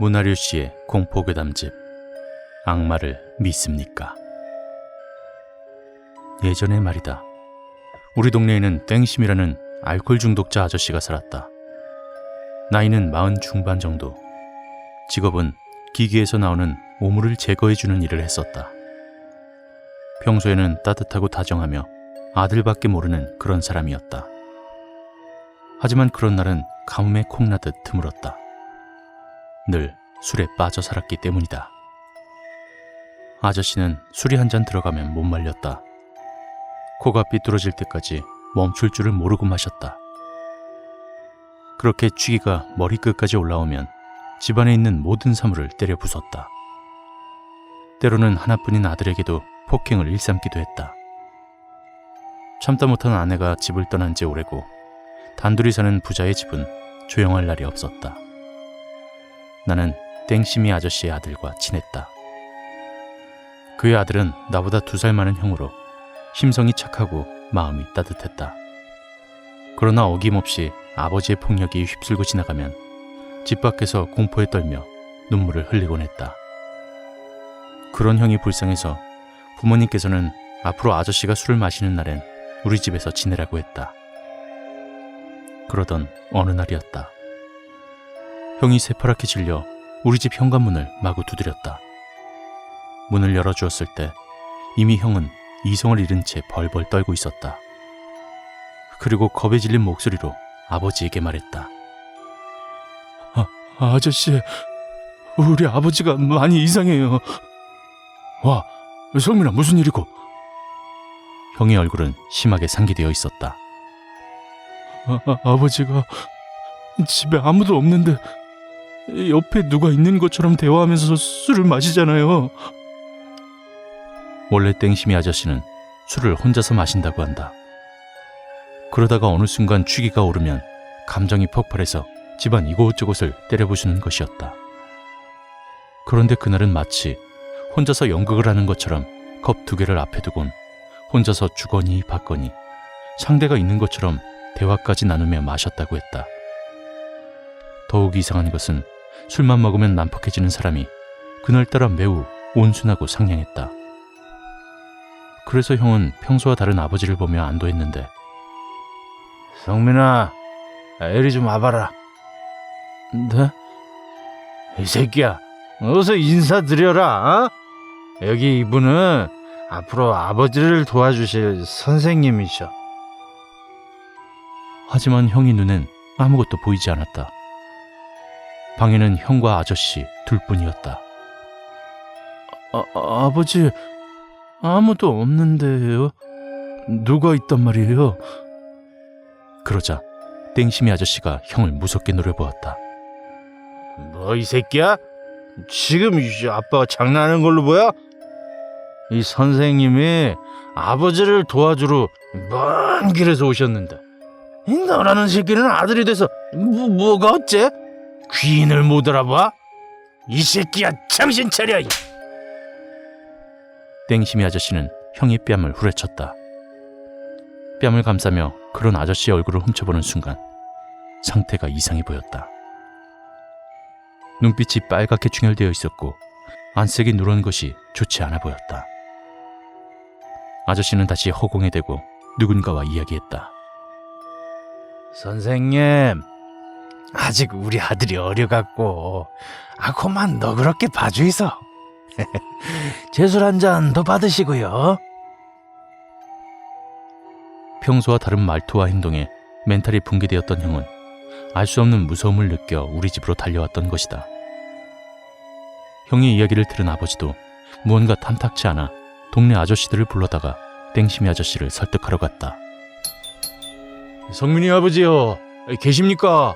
문하류 씨의 공포괴담집 악마를 믿습니까? 예전의 말이다. 우리 동네에는 땡심이라는 알코올 중독자 아저씨가 살았다. 나이는 마흔 중반 정도. 직업은 기계에서 나오는 오물을 제거해주는 일을 했었다. 평소에는 따뜻하고 다정하며 아들밖에 모르는 그런 사람이었다. 하지만 그런 날은 가뭄에 콩나듯 드물었다. 늘 술에 빠져 살았기 때문이다. 아저씨는 술이 한 잔 들어가면 못 말렸다. 코가 삐뚤어질 때까지 멈출 줄을 모르고 마셨다. 그렇게 취기가 머리끝까지 올라오면 집안에 있는 모든 사물을 때려 부쉈다. 때로는 하나뿐인 아들에게도 폭행을 일삼기도 했다. 참다 못한 아내가 집을 떠난 지 오래고 단둘이 사는 부자의 집은 조용할 날이 없었다. 나는 땡심이 아저씨의 아들과 친했다. 그의 아들은 나보다 두 살 많은 형으로 심성이 착하고 마음이 따뜻했다. 그러나 어김없이 아버지의 폭력이 휩쓸고 지나가면 집 밖에서 공포에 떨며 눈물을 흘리곤 했다. 그런 형이 불쌍해서 부모님께서는 앞으로 아저씨가 술을 마시는 날엔 우리 집에서 지내라고 했다. 그러던 어느 날이었다. 형이 새파랗게 질려 우리 집 현관문을 마구 두드렸다. 문을 열어주었을 때 이미 형은 이성을 잃은 채 벌벌 떨고 있었다. 그리고 겁에 질린 목소리로 아버지에게 말했다. 아, 아저씨, 우리 아버지가 많이 이상해요. 와, 성민아 무슨 일이고? 형의 얼굴은 심하게 상기되어 있었다. 아, 아버지가 집에 아무도 없는데 옆에 누가 있는 것처럼 대화하면서 술을 마시잖아요. 원래 땡심이 아저씨는 술을 혼자서 마신다고 한다. 그러다가 어느 순간 취기가 오르면 감정이 폭발해서 집안 이곳저곳을 때려부수는 것이었다. 그런데 그날은 마치 혼자서 연극을 하는 것처럼 컵 두 개를 앞에 두곤 혼자서 주거니 받거니 상대가 있는 것처럼 대화까지 나누며 마셨다고 했다. 더욱 이상한 것은 술만 먹으면 난폭해지는 사람이 그날따라 매우 온순하고 상냥했다. 그래서 형은 평소와 다른 아버지를 보며 안도했는데 성민아, 이리 좀 와봐라. 네? 이 새끼야, 어서 인사드려라. 어? 여기 이분은 앞으로 아버지를 도와주실 선생님이셔. 하지만 형의 눈엔 아무것도 보이지 않았다. 방에는 형과 아저씨 둘뿐이었다. 아, 아버지, 아무도 없는데요? 누가 있단 말이에요? 그러자 땡심이 아저씨가 형을 무섭게 노려보았다. 뭐 이 새끼야? 지금 이 아빠가 장난하는 걸로 보여? 이 선생님이 아버지를 도와주러 먼 길에서 오셨는데 이 너라는 새끼는 아들이 돼서 뭐, 뭐가 어째? 귀인을 못 알아봐? 이 새끼야 정신 차려! 이. 땡심이 아저씨는 형의 뺨을 후려쳤다. 뺨을 감싸며 그런 아저씨의 얼굴을 훔쳐보는 순간 상태가 이상해 보였다. 눈빛이 빨갛게 충혈되어 있었고 안색이 누런 것이 좋지 않아 보였다. 아저씨는 다시 허공에 대고 누군가와 이야기했다. 선생님 아직 우리 아들이 어려갖고 아 그만 너 그렇게 봐주이소 제술 한 잔 더 받으시고요 평소와 다른 말투와 행동에 멘탈이 붕괴되었던 형은 알 수 없는 무서움을 느껴 우리 집으로 달려왔던 것이다. 형의 이야기를 들은 아버지도 무언가 탐탁치 않아 동네 아저씨들을 불러다가 땡심이 아저씨를 설득하러 갔다. 성민이 아버지요 계십니까?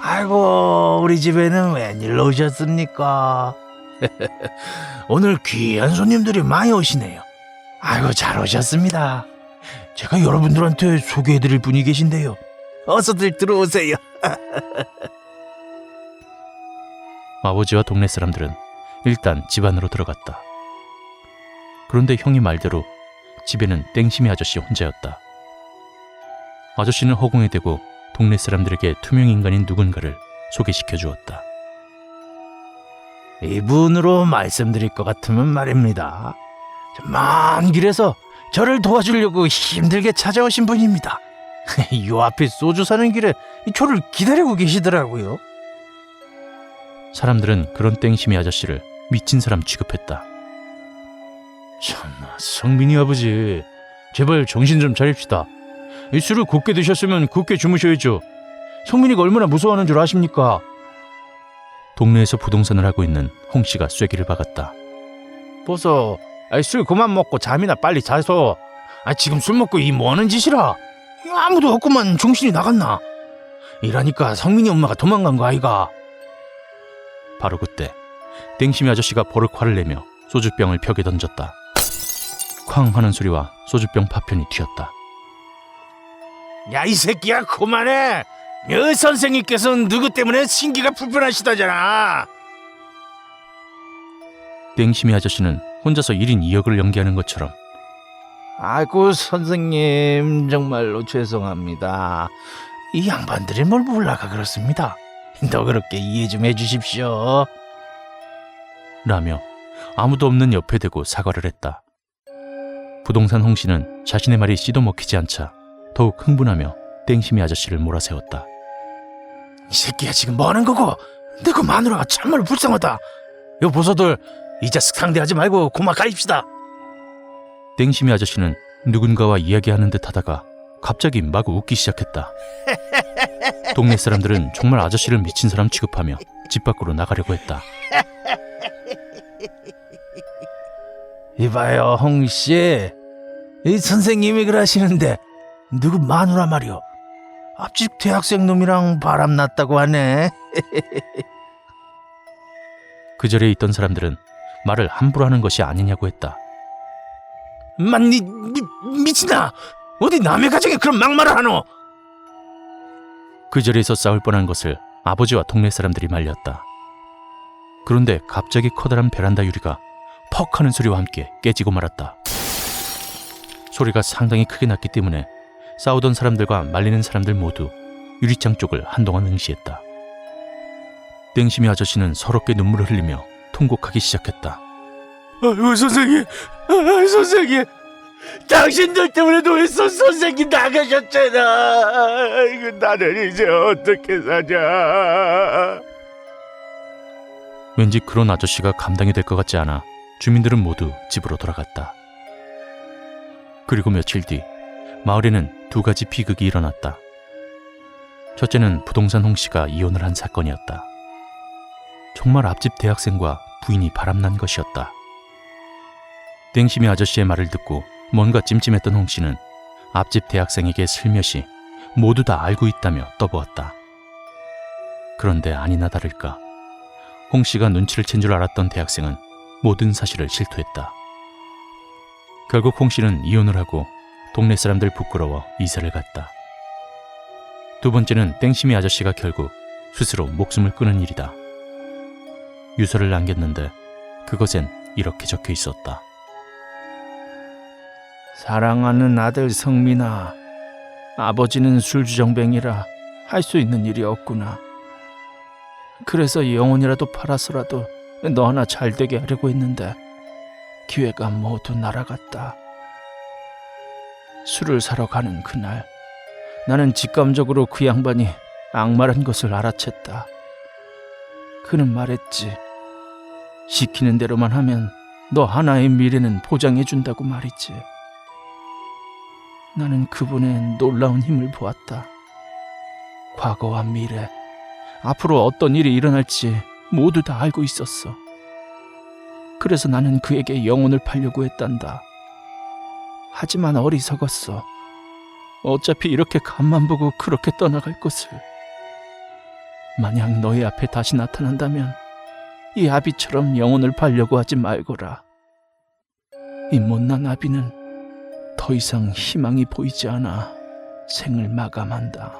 아이고 우리 집에는 웬일로 오셨습니까? 오늘 귀한 손님들이 많이 오시네요 아이고 잘 오셨습니다 제가 여러분들한테 소개해드릴 분이 계신데요 어서들 들어오세요 아버지와 동네 사람들은 일단 집 안으로 들어갔다. 그런데 형이 말대로 집에는 땡심이 아저씨 혼자였다. 아저씨는 허공에 대고 동네 사람들에게 투명 인간인 누군가를 소개시켜 주었다. 이분으로 말씀드릴 것 같으면 말입니다. 먼 길에서 저를 도와주려고 힘들게 찾아오신 분입니다. 요 앞에 소주 사는 길에 저를 기다리고 계시더라고요. 사람들은 그런 땡심이 아저씨를 미친 사람 취급했다. 참나 성민이 아버지 제발 정신 좀 차립시다. 이 술을 곱게 드셨으면 곱게 주무셔야죠. 성민이가 얼마나 무서워하는 줄 아십니까? 동네에서 부동산을 하고 있는 홍 씨가 쐐기를 박았다. 보소, 아이, 술 그만 먹고 잠이나 빨리 자서. 아 지금 술 먹고 이 뭐하는 짓이라? 아무도 없구만 정신이 나갔나? 이러니까 성민이 엄마가 도망간 거 아이가? 바로 그때 땡심이 아저씨가 버럭 화를 내며 소주병을 벽에 던졌다. 쾅 하는 소리와 소주병 파편이 튀었다. 야 이 새끼야 그만해. 여 선생님께서는 누구 때문에 신기가 불편하시다잖아. 땡심이 아저씨는 혼자서 1인 2역을 연기하는 것처럼 아이고 선생님 정말로 죄송합니다. 이 양반들이 뭘 몰라가 그렇습니다. 더 그렇게 이해 좀 해주십시오. 라며 아무도 없는 옆에 대고 사과를 했다. 부동산 홍 씨는 자신의 말이 씨도 먹히지 않자 더욱 흥분하며 땡심이 아저씨를 몰아세웠다. 이 새끼야 지금 뭐 하는 거고? 내 그 마누라가 참말로 불쌍하다. 요 보소들 이 자식 상대하지 말고 고마 가입시다. 땡심이 아저씨는 누군가와 이야기하는 듯 하다가 갑자기 마구 웃기 시작했다. 동네 사람들은 정말 아저씨를 미친 사람 취급하며 집 밖으로 나가려고 했다. 이봐요 홍씨, 이 선생님이 그러시는데 누구 마누라 말이오? 앞집 대학생 놈이랑 바람 났다고 하네. 그 자리에 있던 사람들은 말을 함부로 하는 것이 아니냐고 했다. 만니 미, 미친아 어디 남의 가정에 그런 막말을 하노? 그 자리에서 싸울 뻔한 것을 아버지와 동네 사람들이 말렸다. 그런데 갑자기 커다란 베란다 유리가 퍽 하는 소리와 함께 깨지고 말았다. 소리가 상당히 크게 났기 때문에 싸우던 사람들과 말리는 사람들 모두 유리창 쪽을 한동안 응시했다. 땡심이 아저씨는 서럽게 눈물을 흘리며 통곡하기 시작했다. 아이고 선생님, 아, 선생님, 당신들 때문에 노예선 선생님 나가셨잖아. 이거 나는 이제 어떻게 사냐? 왠지 그런 아저씨가 감당이 될 것 같지 않아 주민들은 모두 집으로 돌아갔다. 그리고 며칠 뒤 마을에는 두 가지 비극이 일어났다. 첫째는 부동산 홍 씨가 이혼을 한 사건이었다. 정말 앞집 대학생과 부인이 바람난 것이었다. 땡심이 아저씨의 말을 듣고 뭔가 찜찜했던 홍 씨는 앞집 대학생에게 슬며시 모두 다 알고 있다며 떠보았다. 그런데 아니나 다를까 홍 씨가 눈치를 챈 줄 알았던 대학생은 모든 사실을 실토했다. 결국 홍 씨는 이혼을 하고 동네 사람들 부끄러워 이사를 갔다. 두 번째는 땡심이 아저씨가 결국 스스로 목숨을 끊은 일이다. 유서를 남겼는데 그것엔 이렇게 적혀 있었다. 사랑하는 아들 성민아, 아버지는 술주정뱅이라 할 수 있는 일이 없구나. 그래서 영혼이라도 팔아서라도 너 하나 잘 되게 하려고 했는데 기회가 모두 날아갔다. 술을 사러 가는 그날, 나는 직감적으로 그 양반이 악마란 것을 알아챘다. 그는 말했지. 시키는 대로만 하면 너 하나의 미래는 보장해준다고 말이지. 나는 그분의 놀라운 힘을 보았다. 과거와 미래, 앞으로 어떤 일이 일어날지 모두 다 알고 있었어. 그래서 나는 그에게 영혼을 팔려고 했단다. 하지만 어리석었어. 어차피 이렇게 간만 보고 그렇게 떠나갈 것을. 만약 너희 앞에 다시 나타난다면 이 아비처럼 영혼을 팔려고 하지 말거라. 이 못난 아비는 더 이상 희망이 보이지 않아 생을 마감한다.